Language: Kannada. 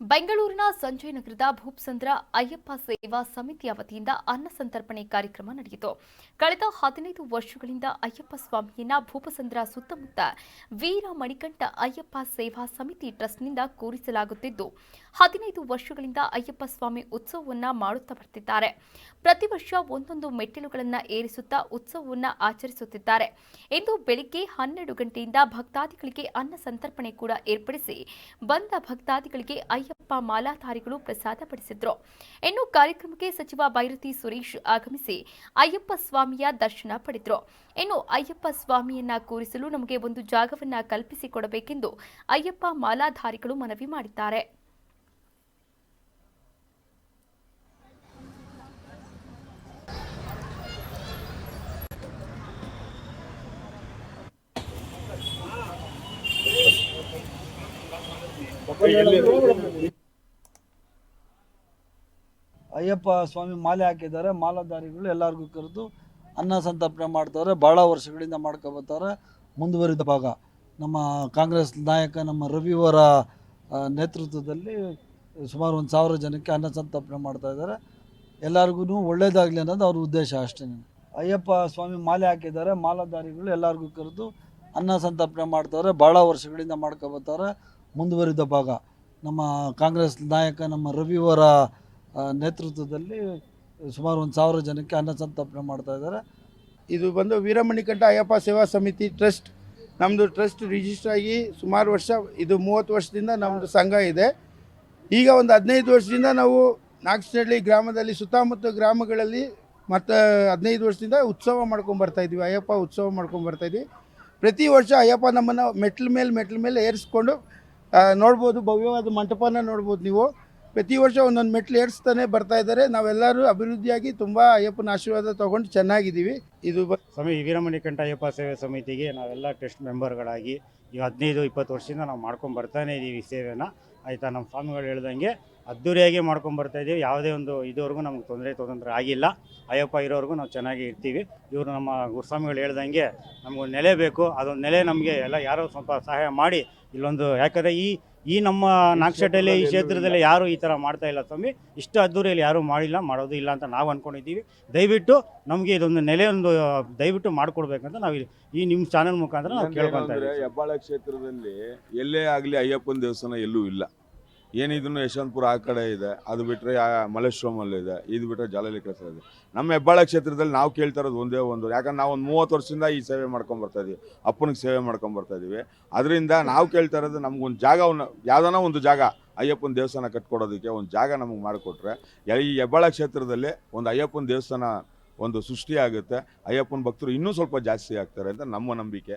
ಬೆಂಗಳೂರಿನ ಸಂಜಯ್ ನಗರದ ಭೂಪ್ಸಂದ್ರ ಅಯ್ಯಪ್ಪ ಸೇವಾ ಸಮಿತಿಯ ವತಿಯಿಂದ ಅನ್ನ ಸಂತರ್ಪಣೆ ಕಾರ್ಯಕ್ರಮ ನಡೆಯಿತು. ಕಳೆದ ಹದಿನೈದು ವರ್ಷಗಳಿಂದ ಅಯ್ಯಪ್ಪ ಸ್ವಾಮಿಯನ್ನ ಭೂಪಸಂದ್ರ ಸುತ್ತಮುತ್ತ ವೀರ ಮಣಿಕಂಠ ಅಯ್ಯಪ್ಪ ಸೇವಾ ಸಮಿತಿ ಟ್ರಸ್ಟ್ನಿಂದ ಕೂರಿಸಲಾಗುತ್ತಿದ್ದು, ಹದಿನೈದು ವರ್ಷಗಳಿಂದ ಅಯ್ಯಪ್ಪ ಸ್ವಾಮಿ ಉತ್ಸವವನ್ನ ಮಾಡುತ್ತಾ ಬರ್ತಿದ್ದಾರೆ. ಪ್ರತಿ ವರ್ಷ ಒಂದೊಂದು ಮೆಟ್ಟಿಲುಗಳನ್ನು ಏರಿಸುತ್ತಾ ಉತ್ಸವವನ್ನ ಆಚರಿಸುತ್ತಿದ್ದಾರೆ. ಇಂದು ಬೆಳಿಗ್ಗೆ ಹನ್ನೆರಡು ಗಂಟೆಯಿಂದ ಭಕ್ತಾದಿಗಳಿಗೆ ಅನ್ನ ಸಂತರ್ಪಣೆ ಕೂಡ ಏರ್ಪಡಿಸಿ, ಬಂದ ಭಕ್ತಾದಿಗಳಿಗೆ ಅಯ್ಯಪ್ಪ ಮಾಲಾಧಾರಿಗಳು ಪ್ರಸಾದ ಪಡಿಸಿದ್ರು ಇನ್ನು ಕಾರ್ಯಕ್ರಮಕ್ಕೆ ಸಚಿವ ಬೈರತಿ ಸುರೇಶ್ ಆಗಮಿಸಿ ಅಯ್ಯಪ್ಪ ಸ್ವಾಮಿಯ ದರ್ಶನ ಪಡೆದ್ರು. ಇನ್ನು ಅಯ್ಯಪ್ಪ ಸ್ವಾಮಿಯನ್ನ ಕೂರಿಸಲು ನಮಗೆ ಒಂದು ಜಾಗವನ್ನ ಕಲ್ಪಿಸಿಕೊಡಬೇಕೆಂದು ಅಯ್ಯಪ್ಪ ಮಾಲಾಧಾರಿಗಳು ಮನವಿ ಮಾಡಿದ್ದಾರೆ. ಅಯ್ಯಪ್ಪ ಸ್ವಾಮಿ ಮಾಲೆ ಹಾಕಿದ್ದಾರೆ, ಮಾಲಾಧಾರಿಗಳು ಎಲ್ಲರಿಗೂ ಕರೆದು ಅನ್ನ ಸಂತರ್ಪಣೆ ಮಾಡ್ತಾರೆ ಭಾಳ ವರ್ಷಗಳಿಂದ ಮಾಡ್ಕೊಬರ್ತಾರೆ ಮುಂದುವರಿದ ಭಾಗ. ನಮ್ಮ ಕಾಂಗ್ರೆಸ್ ನಾಯಕ, ನಮ್ಮ ರವಿಯವರ ನೇತೃತ್ವದಲ್ಲಿ ಸುಮಾರು ಒಂದು ಸಾವಿರ ಜನಕ್ಕೆ ಅನ್ನ ಸಂತರ್ಪಣೆ ಮಾಡ್ತಾ ಇದ್ದಾರೆ. ಎಲ್ಲರಿಗೂ ಒಳ್ಳೇದಾಗಲಿ ಅನ್ನೋದು ಅವ್ರ ಉದ್ದೇಶ ಅಷ್ಟೇ ಅಯ್ಯಪ್ಪ ಸ್ವಾಮಿ ಮಾಲೆ ಹಾಕಿದ್ದಾರೆ, ಮಾಲಾಧಾರಿಗಳು ಎಲ್ಲರಿಗೂ ಕರೆದು ಅನ್ನ ಸಂತರ್ಪಣೆ ಮಾಡ್ತಾರೆ ಭಾಳ ವರ್ಷಗಳಿಂದ ಮಾಡ್ಕೊಬರ್ತಾರೆ ಮುಂದುವರಿದ ಭಾಗ. ನಮ್ಮ ಕಾಂಗ್ರೆಸ್ ನಾಯಕ, ನಮ್ಮ ರವಿಯವರ ನೇತೃತ್ವದಲ್ಲಿ ಸುಮಾರು ಒಂದು ಸಾವಿರ ಜನಕ್ಕೆ ಅನ್ನ ಸಂತರ್ಪಣೆ ಮಾಡ್ತಾ ಇದ್ದಾರೆ. ಇದು ಬಂದು ವೀರಮಣಿಕಂಠ ಅಯ್ಯಪ್ಪ ಸೇವಾ ಸಮಿತಿ ಟ್ರಸ್ಟ್. ನಮ್ಮದು ಟ್ರಸ್ಟ್ ರಿಜಿಸ್ಟರ್ ಆಗಿ ಸುಮಾರು ವರ್ಷ, ಇದು ಮೂವತ್ತು ವರ್ಷದಿಂದ ನಮ್ಮದು ಸಂಘ ಇದೆ. ಈಗ ಒಂದು ಹದಿನೈದು ವರ್ಷದಿಂದ ನಾವು ನಾಗಸ್ನಹಳ್ಳಿ ಗ್ರಾಮದಲ್ಲಿ ಸುತ್ತಮುತ್ತ ಗ್ರಾಮಗಳಲ್ಲಿ ಮತ್ತು ಹದಿನೈದು ವರ್ಷದಿಂದ ಉತ್ಸವ ಮಾಡ್ಕೊಂಡು ಇದ್ವಿ. ಅಯ್ಯಪ್ಪ ಉತ್ಸವ ಮಾಡ್ಕೊಂಡು ಬರ್ತಾ ಇದ್ವಿ. ಪ್ರತಿ ವರ್ಷ ಅಯ್ಯಪ್ಪ ನಮ್ಮನ್ನು ಮೆಟ್ಲ ಮೇಲೆ ಮೆಟ್ಲ ಮೇಲೆ ಏರಿಸ್ಕೊಂಡು ನೋಡ್ಬೋದು, ಭವ್ಯವಾದ ಮಂಟಪನ ನೋಡ್ಬೋದು ನೀವು. ಪ್ರತಿ ವರ್ಷ ಒಂದೊಂದು ಮೆಟ್ಲು ಏರಿಸ್ತಾನೆ ಬರ್ತಾ ಇದ್ದಾರೆ. ನಾವೆಲ್ಲರೂ ಅಭಿವೃದ್ಧಿಯಾಗಿ ತುಂಬ ಅಯ್ಯಪ್ಪನ ಆಶೀರ್ವಾದ ತಗೊಂಡು ಚೆನ್ನಾಗಿದ್ದೀವಿ. ಇದು ಸ್ವಾಮಿ ವೀರಮಣಿಕಂಠ ಅಯ್ಯಪ್ಪ ಸೇವೆ ಸಮಿತಿಗೆ ನಾವೆಲ್ಲ ಟೆಸ್ಟ್ ಮೆಂಬರ್ಗಳಾಗಿ ಈ ಹದಿನೈದು, ಇಪ್ಪತ್ತು ವರ್ಷದಿಂದ ನಾವು ಮಾಡ್ಕೊಂಡು ಬರ್ತಾನೆ ಇದ್ದೀವಿ ಈ ಸೇವೆನ. ಆಯಿತಾ, ನಮ್ಮ ಸ್ವಾಮಿಗಳು ಹೇಳ್ದಂಗೆ ಅದ್ದೂರಿಯಾಗಿ ಮಾಡ್ಕೊಂಡು ಇದ್ದೀವಿ ಯಾವುದೇ ಒಂದು ಇದುವರೆಗೂ ನಮ್ಗೆ ತೊಂದರೆ ತೊಂದರೆ ಆಗಿಲ್ಲ. ಅಯ್ಯಪ್ಪ ಇರೋವರೆಗೂ ನಾವು ಚೆನ್ನಾಗಿ ಇರ್ತೀವಿ. ಇವರು ನಮ್ಮ ಗುರುಸ್ವಾಮಿಗಳು ಹೇಳ್ದಂಗೆ ನಮಗೊಂದು ನೆಲೆ ಬೇಕು. ಅದೊಂದು ನೆಲೆ ನಮಗೆ ಎಲ್ಲ ಯಾರೋ ಸ್ವಲ್ಪ ಸಹಾಯ ಮಾಡಿ ಇಲ್ಲೊಂದು, ಯಾಕಂದರೆ ಈ ಈ ನಮ್ಮ ನಾಗಶೆಟ್ಟಲ್ಲಿ ಈ ಕ್ಷೇತ್ರದಲ್ಲಿ ಯಾರು ಈ ಥರ ಮಾಡ್ತಾ ಇಲ್ಲ ಸ್ವಾಮಿ. ಇಷ್ಟು ಅದ್ದೂರಿಯಲ್ಲಿ ಯಾರೂ ಮಾಡಿಲ್ಲ ಮಾಡೋದು ಇಲ್ಲ ಅಂತ ನಾವು ಅಂದ್ಕೊಂಡಿದ್ದೀವಿ ದಯವಿಟ್ಟು ನಮಗೆ ಇದೊಂದು ನೆಲೆ ಒಂದು ದಯವಿಟ್ಟು ಮಾಡಿಕೊಡ್ಬೇಕಂತ ನಾವು ಈ- ನಿಮ್ಮ ಚಾನಲ್ ಮುಖಾಂತರ ನಾವು ಕೇಳ್ಕೊತಾ ಇದ್ದೀವಿ ಹೆಬ್ಬಾಳ ಕ್ಷೇತ್ರದಲ್ಲಿ ಎಲ್ಲೇ ಆಗಲಿ ಅಯ್ಯಪ್ಪನ ದೇವಸ್ಥಾನ ಎಲ್ಲೂ ಇಲ್ಲ. ಏನಿದ್ರು ಯಶವಂತಪುರ ಆ ಕಡೆ ಇದೆ. ಅದು ಬಿಟ್ಟರೆ ಮಲ್ಲೇಶ್ವರಮಲ್ಲಿ ಇದೆ. ಇದು ಬಿಟ್ಟರೆ ಜಾಲಲಿ ಕೆಲಸ ಇದೆ. ನಮ್ಮ ಹೆಬ್ಬಾಳ ಕ್ಷೇತ್ರದಲ್ಲಿ ನಾವು ಕೇಳ್ತಾ ಇರೋದು ಒಂದೇ ಒಂದು. ಯಾಕಂದ್ರೆ ನಾವು ಒಂದು ಮೂವತ್ತು ವರ್ಷದಿಂದ ಈ ಸೇವೆ ಮಾಡ್ಕೊಂಡು ಬರ್ತಾ ಇದೀವಿ. ಅಪ್ಪನಿಗೆ ಸೇವೆ ಮಾಡ್ಕೊಂಡು ಬರ್ತಾ ಇದೀವಿ. ಅದರಿಂದ ನಾವು ಕೇಳ್ತಾ ಇರೋದು ನಮ್ಗೊಂದು ಜಾಗವನ್ನು ಯಾವ್ದಾನ ಒಂದು ಜಾಗ. ಅಯ್ಯಪ್ಪನ ದೇವಸ್ಥಾನ ಕಟ್ಕೊಡೋದಕ್ಕೆ ಒಂದು ಜಾಗ ನಮಗೆ ಮಾಡಿಕೊಟ್ರೆ ಈ ಹೆಬ್ಬಾಳ ಕ್ಷೇತ್ರದಲ್ಲಿ ಒಂದು ಅಯ್ಯಪ್ಪನ ದೇವಸ್ಥಾನ ಒಂದು ಸೃಷ್ಟಿ ಆಗುತ್ತೆ ಅಯ್ಯಪ್ಪನ ಭಕ್ತರು ಇನ್ನೂ ಸ್ವಲ್ಪ ಜಾಸ್ತಿ ಆಗ್ತಾರೆ ಅಂತ ನಮ್ಮ ನಂಬಿಕೆ.